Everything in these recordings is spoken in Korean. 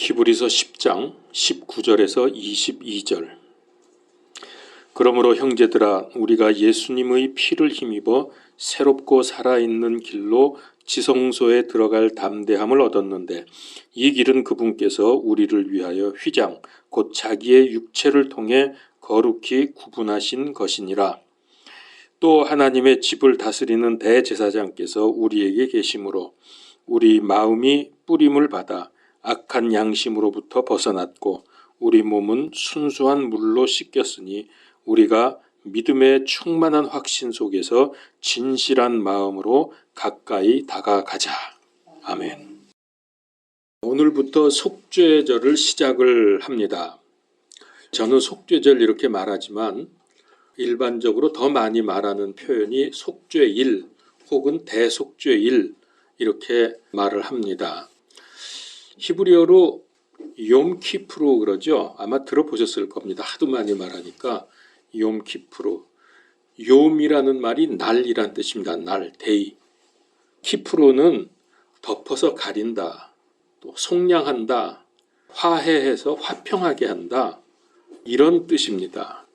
히브리서 10장 19절에서 22절. 그러므로 형제들아 우리가 예수님의 피를 힘입어 새롭고 살아있는 길로 지성소에 들어갈 담대함을 얻었는데 이 길은 그분께서 우리를 위하여 휘장 곧 자기의 육체를 통해 거룩히 구분하신 것이니라. 또 하나님의 집을 다스리는 대제사장께서 우리에게 계심으로 우리 마음이 뿌림을 받아 악한 양심으로부터 벗어났고 우리 몸은 순수한 물로 씻겼으니 우리가 믿음의 충만한 확신 속에서 진실한 마음으로 가까이 다가가자. 아멘. 오늘부터 속죄절을 시작을 합니다. 저는 속죄절 이렇게 말하지만 일반적으로 더 많이 말하는 표현이 속죄일 혹은 대속죄일 이렇게 말을 합니다. 히브리어로 욤키프로 그러죠. 아마 들어보셨을 겁니다. 하도 많이 말하니까 욤키프로. 욤이라는 말이 날이란 뜻입니다. 날, 데이. 키프로는 덮어서 가린다. 또 속량한다. 화해해서 화평하게 한다. 이런 뜻입니다.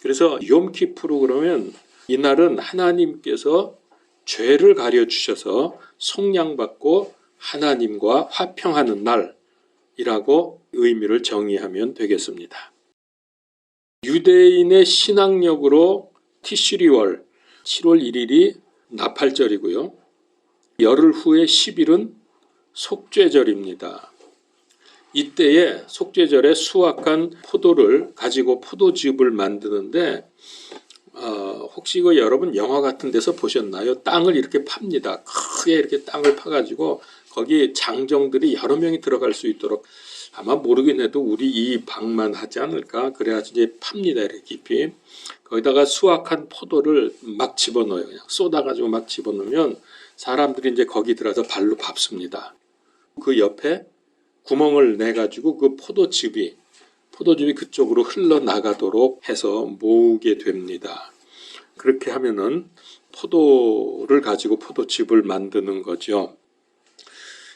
그래서 욤키프로 그러면 이날은 하나님께서 죄를 가려 주셔서 속량받고 하나님과 화평하는 날이라고 의미를 정의하면 되겠습니다. 유대인의 신앙력으로 티슈리월 7월 1일이 나팔절이고요. 열흘 후에 10일은 속죄절입니다. 이때에 속죄절에 수확한 포도를 가지고 포도즙을 만드는데 어, 혹시 그 여러분 영화 같은 데서 보셨나요? 땅을 이렇게 팝니다. 크게 이렇게 땅을 파가지고 거기 장정들이 여러 명이 들어갈 수 있도록 아마 모르긴 해도 우리 이 방만 하지 않을까 그래야지 이제 팝니다 이렇게 깊이 거기다가 수확한 포도를 막 집어넣어요 그냥 쏟아가지고 막 집어넣으면 사람들이 이제 거기 들어서 발로 밟습니다 그 옆에 구멍을 내 가지고 그 포도즙이 포도즙이 그쪽으로 흘러나가도록 해서 모으게 됩니다. 그렇게 하면은 포도를 가지고 포도즙을 만드는 거죠.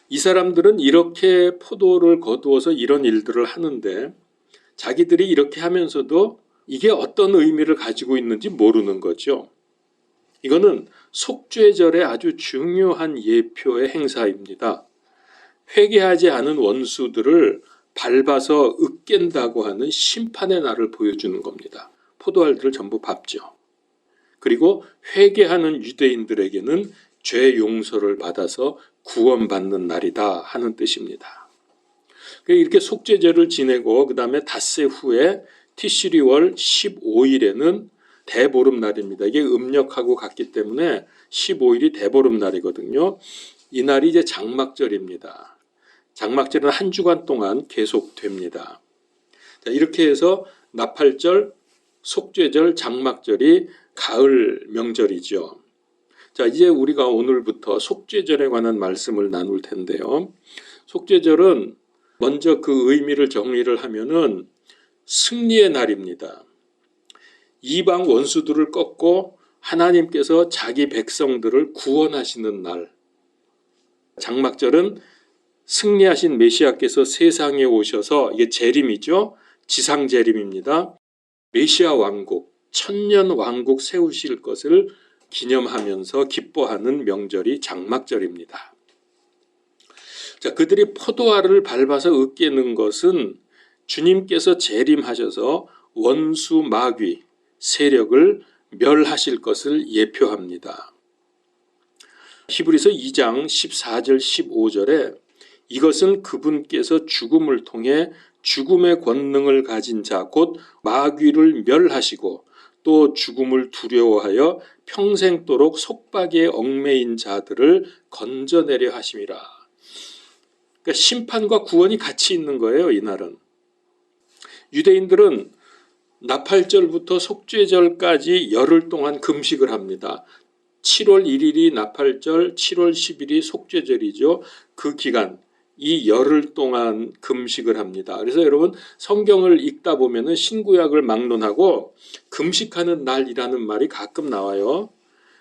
이 사람들은 이렇게 포도를 거두어서 이런 일들을 하는데 자기들이 이렇게 하면서도 이게 어떤 의미를 가지고 있는지 모르는 거죠. 이거는 속죄절의 아주 중요한 예표의 행사입니다. 회개하지 않은 원수들을 밟아서 으깬다고 하는 심판의 날을 보여주는 겁니다. 포도알들을 전부 밟죠. 그리고 회개하는 유대인들에게는 죄 용서를 받아서 구원받는 날이다 하는 뜻입니다. 이렇게 속죄절을 지내고 그 다음에 닷새 후에 티시리월 15일에는 대보름날입니다. 이게 음력하고 같기 때문에 15일이 대보름날이거든요. 이 날이 이제 장막절입니다. 장막절은 한 주간 동안 계속됩니다. 자, 이렇게 해서 나팔절, 속죄절, 장막절이 가을 명절이죠. 자, 이제 우리가 오늘부터 속죄절에 관한 말씀을 나눌 텐데요. 속죄절은 먼저 그 의미를 정리를 하면은 승리의 날입니다. 이방 원수들을 꺾고 하나님께서 자기 백성들을 구원하시는 날. 장막절은 승리하신 메시아께서 세상에 오셔서 이게 재림이죠. 지상 재림입니다. 메시아 왕국, 천년 왕국 세우실 것을 기념하면서 기뻐하는 명절이 장막절입니다. 자, 그들이 포도알을 밟아서 으깨는 것은 주님께서 재림하셔서 원수 마귀 세력을 멸하실 것을 예표합니다. 히브리서 2장 14절 15절에 이것은 그분께서 죽음을 통해 죽음의 권능을 가진 자 곧 마귀를 멸하시고 또 죽음을 두려워하여 평생도록 속박에 얽매인 자들을 건져내려 하심이라. 그러니까 심판과 구원이 같이 있는 거예요, 이날은. 유대인들은 나팔절부터 속죄절까지 열흘 동안 금식을 합니다. 7월 1일이 나팔절, 7월 10일이 속죄절이죠. 그 기간 이 열흘 동안 금식을 합니다. 그래서 여러분 성경을 읽다 보면은 신구약을 막론하고 금식하는 날이라는 말이 가끔 나와요.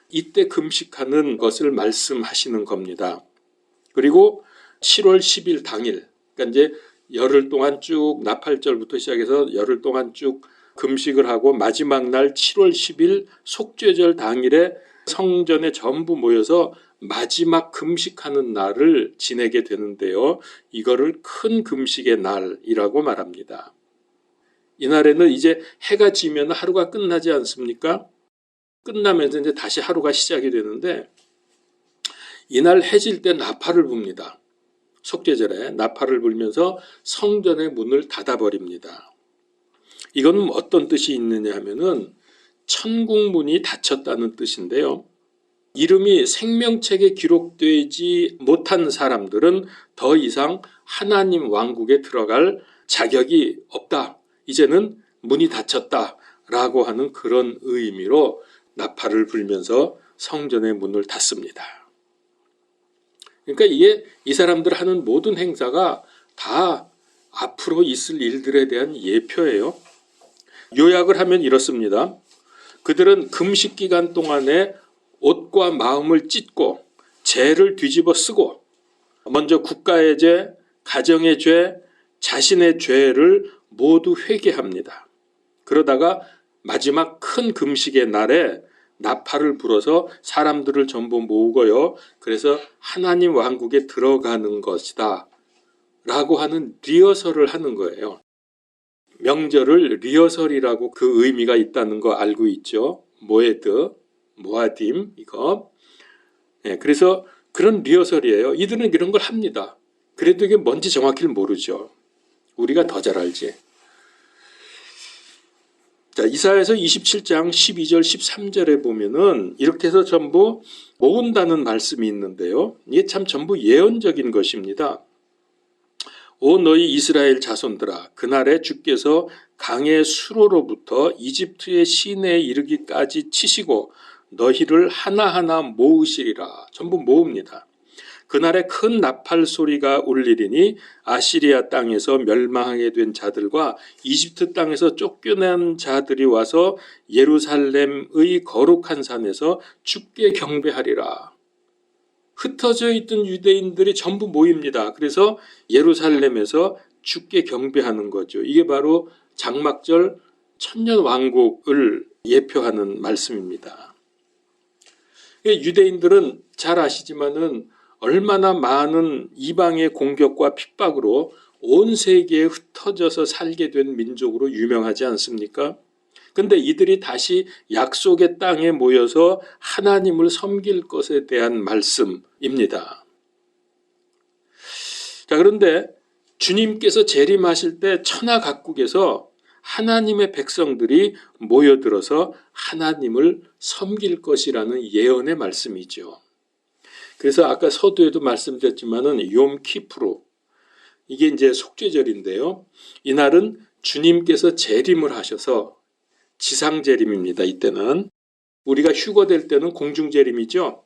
이때 금식하는 것을 말씀하시는 겁니다. 그리고 7월 10일 당일, 그러니까 이제 열흘 동안 쭉 나팔절부터 시작해서 열흘 동안 쭉 금식을 하고 마지막 날 7월 10일 속죄절 당일에 성전에 전부 모여서 마지막 금식하는 날을 지내게 되는데요. 이거를 큰 금식의 날이라고 말합니다. 이날에는 이제 해가 지면 하루가 끝나지 않습니까? 끝나면서 이제 다시 하루가 시작이 되는데 이날 해질 때 나팔을 붑니다. 속죄절에 나팔을 불면서 성전의 문을 닫아버립니다. 이건 어떤 뜻이 있느냐 하면은 천국 문이 닫혔다는 뜻인데요. 이름이 생명책에 기록되지 못한 사람들은 더 이상 하나님 왕국에 들어갈 자격이 없다. 이제는 문이 닫혔다. 라고 하는 그런 의미로 나팔을 불면서 성전의 문을 닫습니다. 그러니까 이게 이 사람들 하는 모든 행사가 다 앞으로 있을 일들에 대한 예표예요. 요약을 하면 이렇습니다. 그들은 금식 기간 동안에 옷과 마음을 찢고 죄를 뒤집어 쓰고 먼저 국가의 죄, 가정의 죄, 자신의 죄를 모두 회개합니다. 그러다가 마지막 큰 금식의 날에 나팔을 불어서 사람들을 전부 모으고요. 그래서 하나님 왕국에 들어가는 것이다. 라고 하는 리허설을 하는 거예요. 명절을 리허설이라고 그 의미가 있다는 거 알고 있죠. 모에드, 모아딤, 이거. 예, 그래서 그런 리허설이에요. 이들은 이런 걸 합니다. 그래도 이게 뭔지 정확히는 모르죠. 우리가 더 잘 알지. 자, 이사에서 27장 12절 13절에 보면은 이렇게 해서 전부 모은다는 말씀이 있는데요. 이게 참 전부 예언적인 것입니다. 오 너희 이스라엘 자손들아 그날에 주께서 강의 수로로부터 이집트의 시내에 이르기까지 치시고 너희를 하나하나 모으시리라. 전부 모읍니다. 그날에 큰 나팔 소리가 울리리니 아시리아 땅에서 멸망하게 된 자들과 이집트 땅에서 쫓겨난 자들이 와서 예루살렘의 거룩한 산에서 주께 경배하리라. 흩어져 있던 유대인들이 전부 모입니다. 그래서 예루살렘에서 주께 경배하는 거죠. 이게 바로 장막절 천년 왕국을 예표하는 말씀입니다. 유대인들은 잘 아시지만은 얼마나 많은 이방의 공격과 핍박으로 온 세계에 흩어져서 살게 된 민족으로 유명하지 않습니까? 근데 이들이 다시 약속의 땅에 모여서 하나님을 섬길 것에 대한 말씀입니다. 자, 그런데 주님께서 재림하실 때 천하 각국에서 하나님의 백성들이 모여들어서 하나님을 섬길 것이라는 예언의 말씀이죠. 그래서 아까 서두에도 말씀드렸지만은 욤 키프로 이게 이제 속죄절인데요. 이날은 주님께서 재림을 하셔서 지상 재림입니다. 이때는 우리가 휴거 될 때는 공중 재림이죠.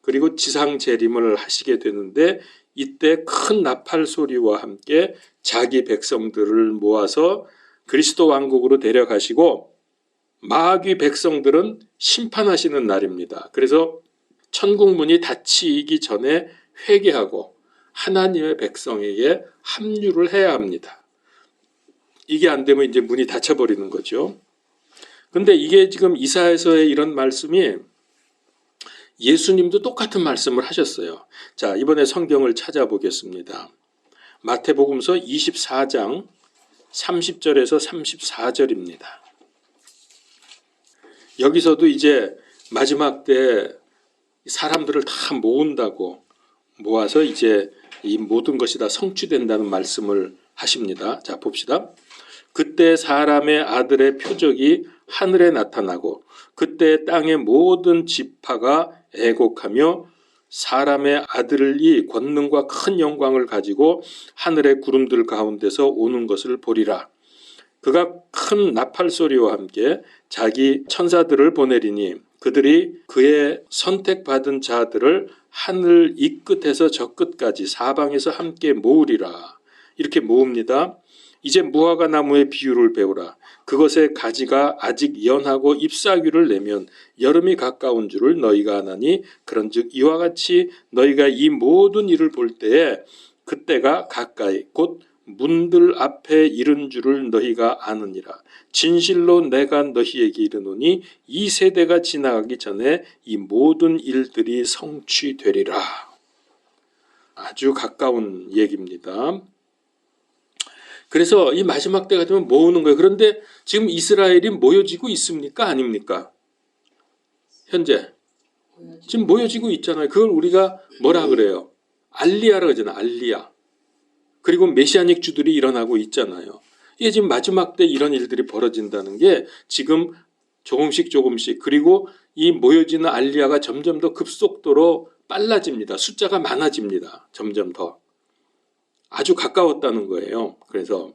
그리고 지상 재림을 하시게 되는데 이때 큰 나팔 소리와 함께 자기 백성들을 모아서 그리스도 왕국으로 데려가시고 마귀 백성들은 심판하시는 날입니다. 그래서 천국 문이 닫히기 전에 회개하고 하나님의 백성에게 합류를 해야 합니다. 이게 안 되면 이제 문이 닫혀버리는 거죠. 근데 이게 지금 이사에서의 이런 말씀이 예수님도 똑같은 말씀을 하셨어요. 자, 이번에 성경을 찾아보겠습니다. 마태복음서 24장 30절에서 34절입니다. 여기서도 이제 마지막 때 사람들을 다 모은다고 모아서 이제 이 모든 것이 다 성취된다는 말씀을 하십니다. 자, 봅시다. 그때 사람의 아들의 표적이 하늘에 나타나고 그때 땅의 모든 지파가 애곡하며 사람의 아들이 권능과 큰 영광을 가지고 하늘의 구름들 가운데서 오는 것을 보리라. 그가 큰 나팔 소리와 함께 자기 천사들을 보내리니 그들이 그의 선택받은 자들을 하늘 이 끝에서 저 끝까지 사방에서 함께 모으리라. 이렇게 모읍니다. 이제 무화과 나무의 비유를 배우라. 그것의 가지가 아직 연하고 잎사귀를 내면 여름이 가까운 줄을 너희가 아나니 그런즉 이와 같이 너희가 이 모든 일을 볼 때에 그때가 가까이 곧 문들 앞에 이른 줄을 너희가 아느니라. 진실로 내가 너희에게 이르노니 이 세대가 지나가기 전에 이 모든 일들이 성취되리라. 아주 가까운 얘기입니다. 그래서 이 마지막 때가 되면 모으는 거예요. 그런데 지금 이스라엘이 모여지고 있습니까? 아닙니까? 현재 지금 모여지고 있잖아요. 그걸 우리가 뭐라 그래요? 알리아라 그러잖아요. 알리아. 그리고 메시아닉 주들이 일어나고 있잖아요. 이게 지금 마지막 때 이런 일들이 벌어진다는 게 지금 조금씩 조금씩 그리고 이 모여지는 알리아가 점점 더 급속도로 빨라집니다. 숫자가 많아집니다. 점점 더. 아주 가까웠다는 거예요. 그래서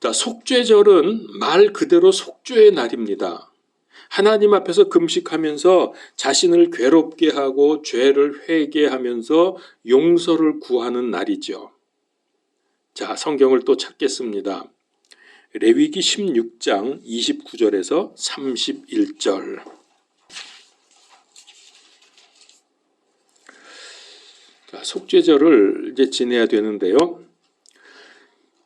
자, 속죄절은 말 그대로 속죄의 날입니다. 하나님 앞에서 금식하면서 자신을 괴롭게 하고 죄를 회개하면서 용서를 구하는 날이죠. 자, 성경을 또 찾겠습니다. 레위기 16장 29절에서 31절. 속죄절을 이제 지내야 되는데요.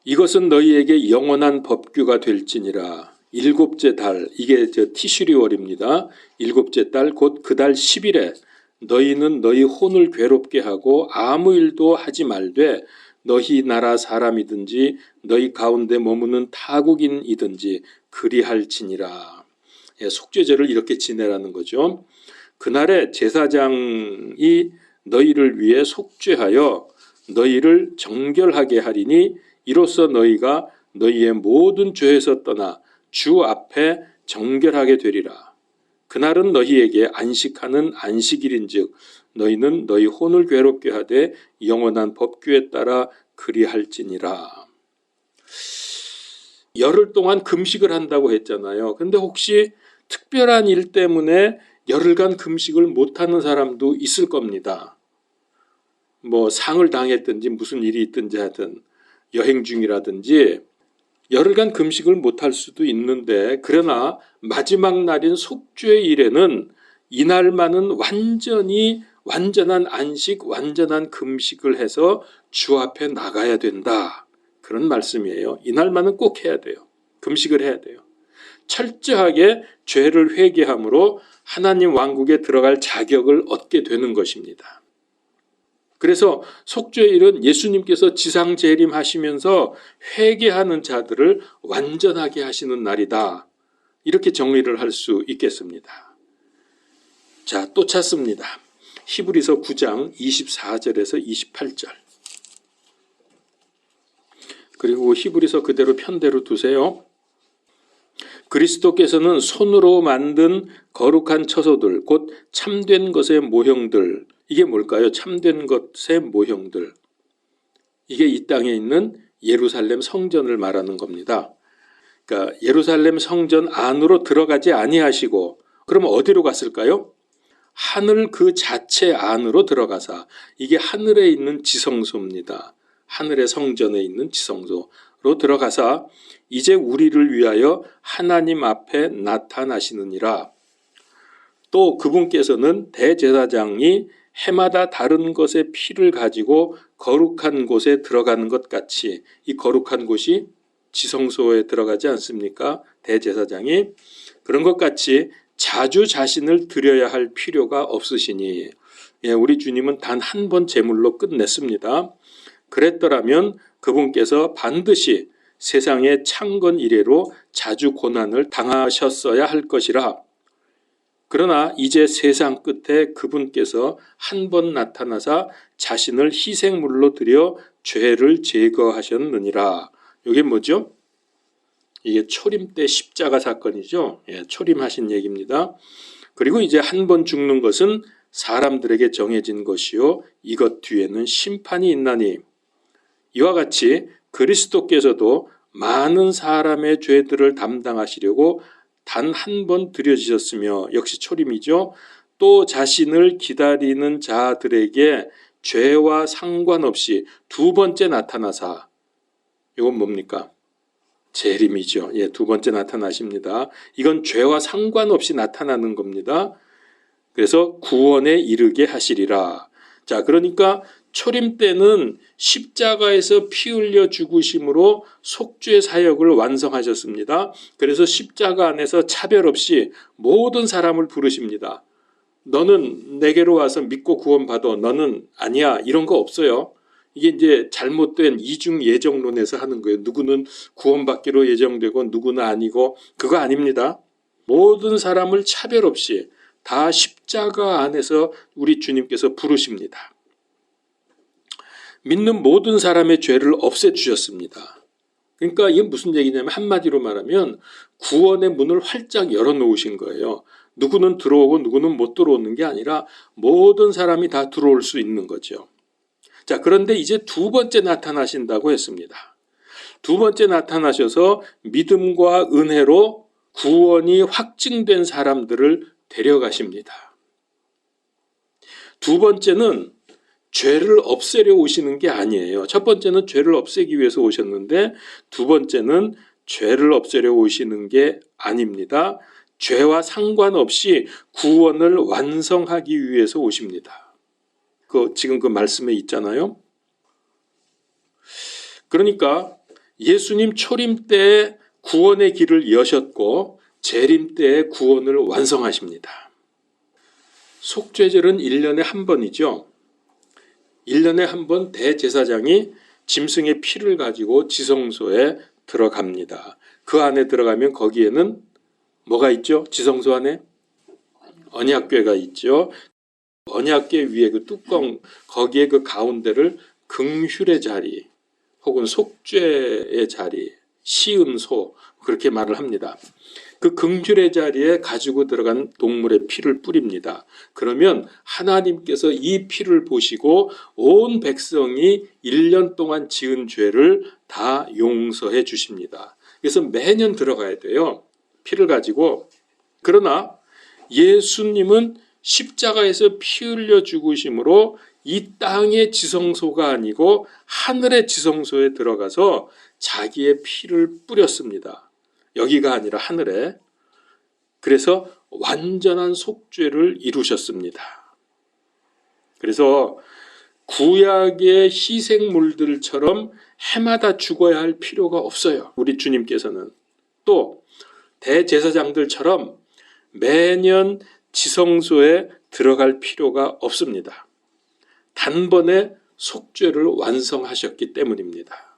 이것은 너희에게 영원한 법규가 될지니라. 일곱째 달, 이게 저 티슈리월입니다. 일곱째 달, 곧 그 달 10일에 너희는 너희 혼을 괴롭게 하고 아무 일도 하지 말되 너희 나라 사람이든지 너희 가운데 머무는 타국인이든지 그리할지니라. 예, 속죄절을 이렇게 지내라는 거죠. 그날에 제사장이 너희를 위해 속죄하여 너희를 정결하게 하리니 이로써 너희가 너희의 모든 죄에서 떠나 주 앞에 정결하게 되리라. 그날은 너희에게 안식하는 안식일인즉 너희는 너희 혼을 괴롭게 하되 영원한 법규에 따라 그리할지니라. 열흘 동안 금식을 한다고 했잖아요. 근데 혹시 특별한 일 때문에 열흘간 금식을 못하는 사람도 있을 겁니다. 뭐 상을 당했든지 무슨 일이 있든지 하든 여행 중이라든지 열흘간 금식을 못할 수도 있는데 그러나 마지막 날인 속죄일에는 이날만은 완전히 완전한 안식, 완전한 금식을 해서 주 앞에 나가야 된다. 그런 말씀이에요. 이날만은 꼭 해야 돼요. 금식을 해야 돼요. 철저하게 죄를 회개함으로 하나님 왕국에 들어갈 자격을 얻게 되는 것입니다. 그래서 속죄일은 예수님께서 지상 재림하시면서 회개하는 자들을 완전하게 하시는 날이다. 이렇게 정리를 할 수 있겠습니다. 자, 또 찾습니다. 히브리서 9장 24절에서 28절. 그리고 히브리서 그대로 편대로 두세요. 그리스도께서는 손으로 만든 거룩한 처소들, 곧 참된 것의 모형들, 이게 뭘까요? 참된 것의 모형들. 이게 이 땅에 있는 예루살렘 성전을 말하는 겁니다. 그러니까 예루살렘 성전 안으로 들어가지 아니하시고 그럼 어디로 갔을까요? 하늘 그 자체 안으로 들어가사 이게 하늘에 있는 지성소입니다. 하늘의 성전에 있는 지성소 로 들어가사 이제 우리를 위하여 하나님 앞에 나타나시느니라. 또 그분께서는 대제사장이 해마다 다른 것의 피를 가지고 거룩한 곳에 들어가는 것 같이 이 거룩한 곳이 지성소에 들어가지 않습니까? 대제사장이 그런 것 같이 자주 자신을 드려야 할 필요가 없으시니 예, 우리 주님은 단 한 번 제물로 끝냈습니다. 그랬더라면 그분께서 반드시 세상의 창건 이래로 자주 고난을 당하셨어야 할 것이라 그러나 이제 세상 끝에 그분께서 한 번 나타나사 자신을 희생물로 드려 죄를 제거하셨느니라. 이게 뭐죠? 이게 초림 때 십자가 사건이죠. 예, 초림하신 얘기입니다. 그리고 이제 한 번 죽는 것은 사람들에게 정해진 것이요. 이것 뒤에는 심판이 있나니. 이와 같이 그리스도께서도 많은 사람의 죄들을 담당하시려고 단 한번 드려지셨으며 역시 초림이죠. 또 자신을 기다리는 자들에게 죄와 상관없이 두 번째 나타나사 이건 뭡니까? 재림이죠. 예, 두 번째 나타나십니다. 이건 죄와 상관없이 나타나는 겁니다. 그래서 구원에 이르게 하시리라. 자, 그러니까 초림 때는 십자가에서 피 흘려 죽으심으로 속죄 사역을 완성하셨습니다. 그래서 십자가 안에서 차별 없이 모든 사람을 부르십니다. 너는 내게로 와서 믿고 구원받아. 너는 아니야. 이런 거 없어요. 이게 이제 잘못된 이중 예정론에서 하는 거예요. 누구는 구원받기로 예정되고 누구는 아니고 그거 아닙니다. 모든 사람을 차별 없이 다 십자가 안에서 우리 주님께서 부르십니다. 믿는 모든 사람의 죄를 없애 주셨습니다. 그러니까 이게 무슨 얘기냐면 한마디로 말하면 구원의 문을 활짝 열어 놓으신 거예요. 누구는 들어오고 누구는 못 들어오는 게 아니라 모든 사람이 다 들어올 수 있는 거죠. 자, 그런데 이제 두 번째 나타나신다고 했습니다. 두 번째 나타나셔서 믿음과 은혜로 구원이 확증된 사람들을 데려가십니다. 두 번째는 죄를 없애려 오시는 게 아니에요. 첫 번째는 죄를 없애기 위해서 오셨는데 두 번째는 죄를 없애려 오시는 게 아닙니다. 죄와 상관없이 구원을 완성하기 위해서 오십니다. 그 지금 그 말씀에 있잖아요. 그러니까 예수님 초림 때 구원의 길을 여셨고 재림 때 구원을 완성하십니다. 속죄절은 1년에 한 번이죠. 1년에 한 번 대제사장이 짐승의 피를 가지고 지성소에 들어갑니다. 그 안에 들어가면 거기에는 뭐가 있죠? 지성소 안에 언약궤가 있죠. 언약궤 위에 그 뚜껑 거기에 그 가운데를 긍휼의 자리 혹은 속죄의 자리 시은소 그렇게 말을 합니다. 그 긍휼의 자리에 가지고 들어간 동물의 피를 뿌립니다. 그러면 하나님께서 이 피를 보시고 온 백성이 1년 동안 지은 죄를 다 용서해 주십니다. 그래서 매년 들어가야 돼요. 피를 가지고. 그러나 예수님은 십자가에서 피 흘려 죽으심으로 이 땅의 지성소가 아니고 하늘의 지성소에 들어가서 자기의 피를 뿌렸습니다. 여기가 아니라 하늘에. 그래서 완전한 속죄를 이루셨습니다. 그래서 구약의 희생물들처럼 해마다 죽어야 할 필요가 없어요. 우리 주님께서는. 또 대제사장들처럼 매년 지성소에 들어갈 필요가 없습니다. 단번에 속죄를 완성하셨기 때문입니다.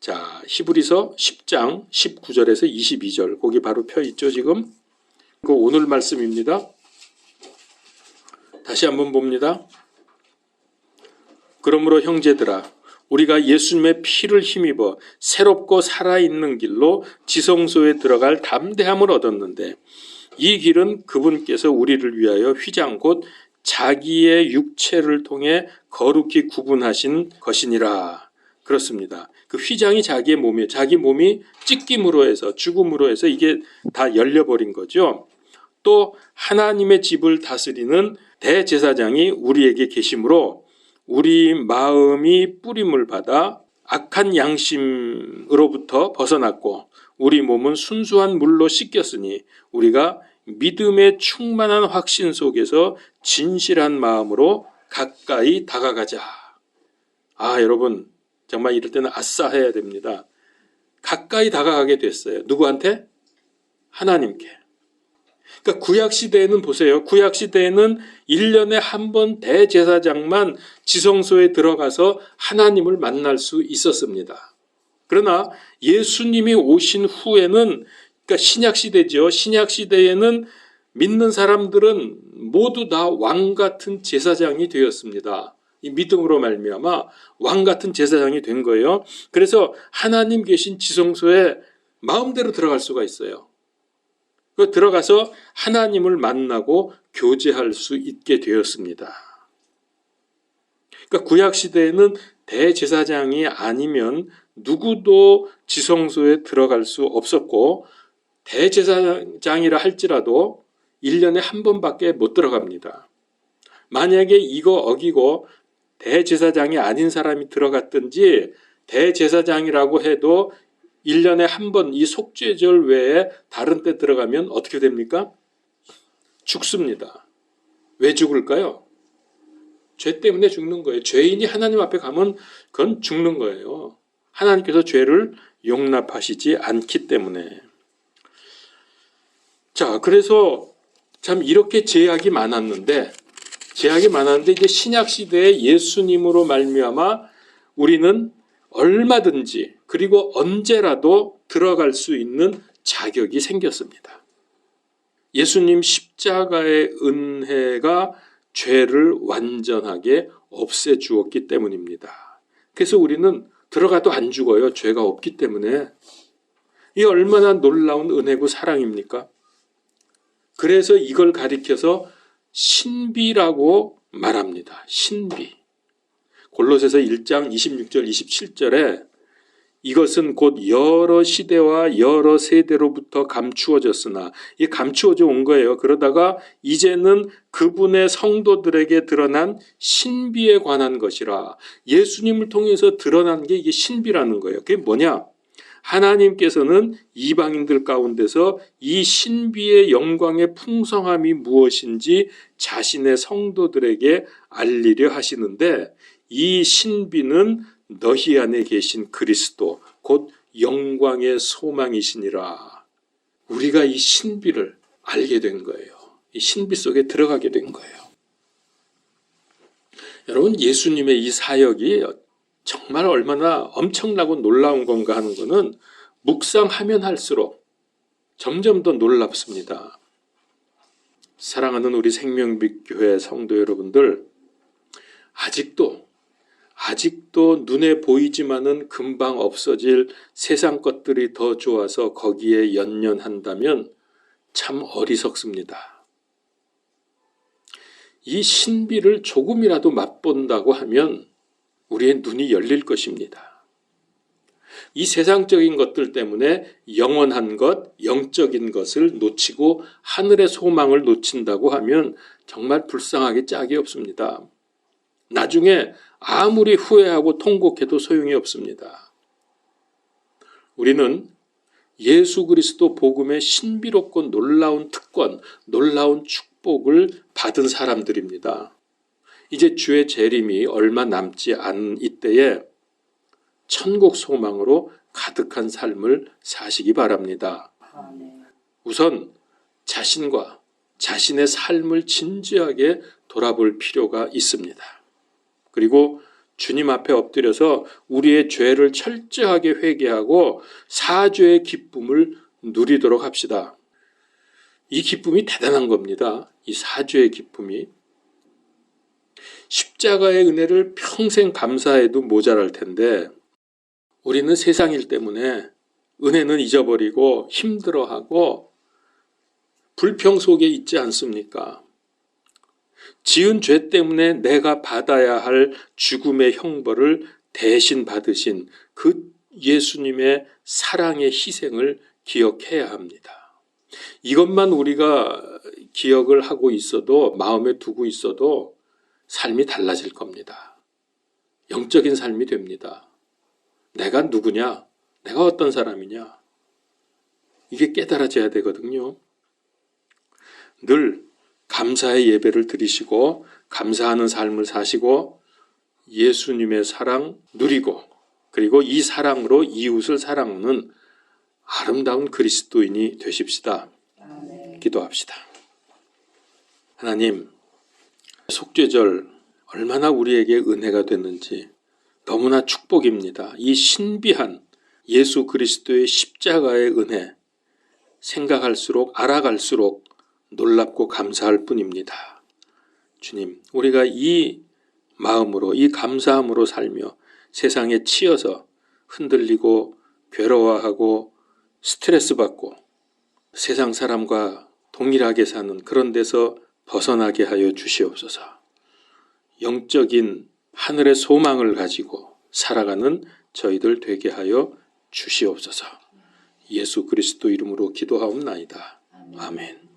자, 히브리서 10장 19절에서 22절. 거기 바로 펴 있죠, 지금? 그 오늘 말씀입니다. 다시 한번 봅니다. 그러므로 형제들아 우리가 예수님의 피를 힘입어 새롭고 살아있는 길로 지성소에 들어갈 담대함을 얻었는데 이 길은 그분께서 우리를 위하여 휘장 곧 자기의 육체를 통해 거룩히 구분하신 것이니라. 그렇습니다. 그 휘장이 자기의 몸이에요. 자기 몸이 찢김으로 해서 죽음으로 해서 이게 다 열려버린 거죠. 또 하나님의 집을 다스리는 대제사장이 우리에게 계심으로 우리 마음이 뿌림을 받아 악한 양심으로부터 벗어났고 우리 몸은 순수한 물로 씻겼으니 우리가 믿음의 충만한 확신 속에서 진실한 마음으로 가까이 다가가자. 아, 여러분, 정말 이럴 때는 아싸 해야 됩니다. 가까이 다가가게 됐어요. 누구한테? 하나님께. 그러니까 구약 시대에는 보세요. 구약 시대에는 1년에 한 번 대제사장만 지성소에 들어가서 하나님을 만날 수 있었습니다. 그러나 예수님이 오신 후에는 그러니까 신약 시대죠. 신약 시대에는 믿는 사람들은 모두 다 왕 같은 제사장이 되었습니다. 이 믿음으로 말미암아 왕 같은 제사장이 된 거예요. 그래서 하나님 계신 지성소에 마음대로 들어갈 수가 있어요. 그 들어가서 하나님을 만나고 교제할 수 있게 되었습니다. 그러니까 구약 시대에는 대제사장이 아니면 누구도 지성소에 들어갈 수 없었고 대제사장이라 할지라도 1년에 한 번밖에 못 들어갑니다. 만약에 이거 어기고 대제사장이 아닌 사람이 들어갔든지 대제사장이라고 해도 1년에 한 번 이 속죄절 외에 다른 때 들어가면 어떻게 됩니까? 죽습니다. 왜 죽을까요? 죄 때문에 죽는 거예요. 죄인이 하나님 앞에 가면 그건 죽는 거예요. 하나님께서 죄를 용납하시지 않기 때문에. 자, 그래서 참 이렇게 제약이 많았는데 제약이 많았는데 이제 신약 시대에 예수님으로 말미암아 우리는 얼마든지 그리고 언제라도 들어갈 수 있는 자격이 생겼습니다. 예수님 십자가의 은혜가 죄를 완전하게 없애 주었기 때문입니다. 그래서 우리는 들어가도 안 죽어요. 죄가 없기 때문에. 이 얼마나 놀라운 은혜고 사랑입니까? 그래서 이걸 가리켜서 신비라고 말합니다. 신비. 골로새서 1장 26절 27절에 이것은 곧 여러 시대와 여러 세대로부터 감추어졌으나 이 감추어져 온 거예요. 그러다가 이제는 그분의 성도들에게 드러난 신비에 관한 것이라 예수님을 통해서 드러난 게 이게 신비라는 거예요. 그게 뭐냐? 하나님께서는 이방인들 가운데서 이 신비의 영광의 풍성함이 무엇인지 자신의 성도들에게 알리려 하시는데 이 신비는 너희 안에 계신 그리스도 곧 영광의 소망이시니라. 우리가 이 신비를 알게 된 거예요. 이 신비 속에 들어가게 된 거예요. 여러분 예수님의 이 사역이 정말 얼마나 엄청나고 놀라운 건가 하는 것은 묵상하면 할수록 점점 더 놀랍습니다. 사랑하는 우리 생명빛 교회 성도 여러분들 아직도 아직도 눈에 보이지만은 금방 없어질 세상 것들이 더 좋아서 거기에 연연한다면 참 어리석습니다. 이 신비를 조금이라도 맛본다고 하면 우리의 눈이 열릴 것입니다. 이 세상적인 것들 때문에 영원한 것, 영적인 것을 놓치고 하늘의 소망을 놓친다고 하면 정말 불쌍하게 짝이 없습니다. 나중에 아무리 후회하고 통곡해도 소용이 없습니다. 우리는 예수 그리스도 복음의 신비롭고 놀라운 특권, 놀라운 축복을 받은 사람들입니다. 이제 주의 재림이 얼마 남지 않은 이때에 천국 소망으로 가득한 삶을 사시기 바랍니다. 우선 자신과 자신의 삶을 진지하게 돌아볼 필요가 있습니다. 그리고 주님 앞에 엎드려서 우리의 죄를 철저하게 회개하고 사죄의 기쁨을 누리도록 합시다. 이 기쁨이 대단한 겁니다. 이 사죄의 기쁨이. 십자가의 은혜를 평생 감사해도 모자랄 텐데 우리는 세상 일 때문에 은혜는 잊어버리고 힘들어하고 불평 속에 있지 않습니까? 지은 죄 때문에 내가 받아야 할 죽음의 형벌을 대신 받으신 그 예수님의 사랑의 희생을 기억해야 합니다. 이것만 우리가 기억을 하고 있어도 마음에 두고 있어도 삶이 달라질 겁니다. 영적인 삶이 됩니다. 내가 누구냐? 내가 어떤 사람이냐? 이게 깨달아져야 되거든요. 늘 감사의 예배를 드리시고 감사하는 삶을 사시고 예수님의 사랑 누리고 그리고 이 사랑으로 이웃을 사랑하는 아름다운 그리스도인이 되십시다. 기도합시다. 하나님, 속죄절 얼마나 우리에게 은혜가 됐는지 너무나 축복입니다. 이 신비한 예수 그리스도의 십자가의 은혜 생각할수록 알아갈수록 놀랍고 감사할 뿐입니다. 주님, 우리가 이 마음으로 이 감사함으로 살며 세상에 치여서 흔들리고 괴로워하고 스트레스 받고 세상 사람과 동일하게 사는 그런 데서 벗어나게 하여 주시옵소서. 영적인 하늘의 소망을 가지고 살아가는 저희들 되게 하여 주시옵소서. 예수 그리스도 이름으로 기도하옵나이다. 아멘.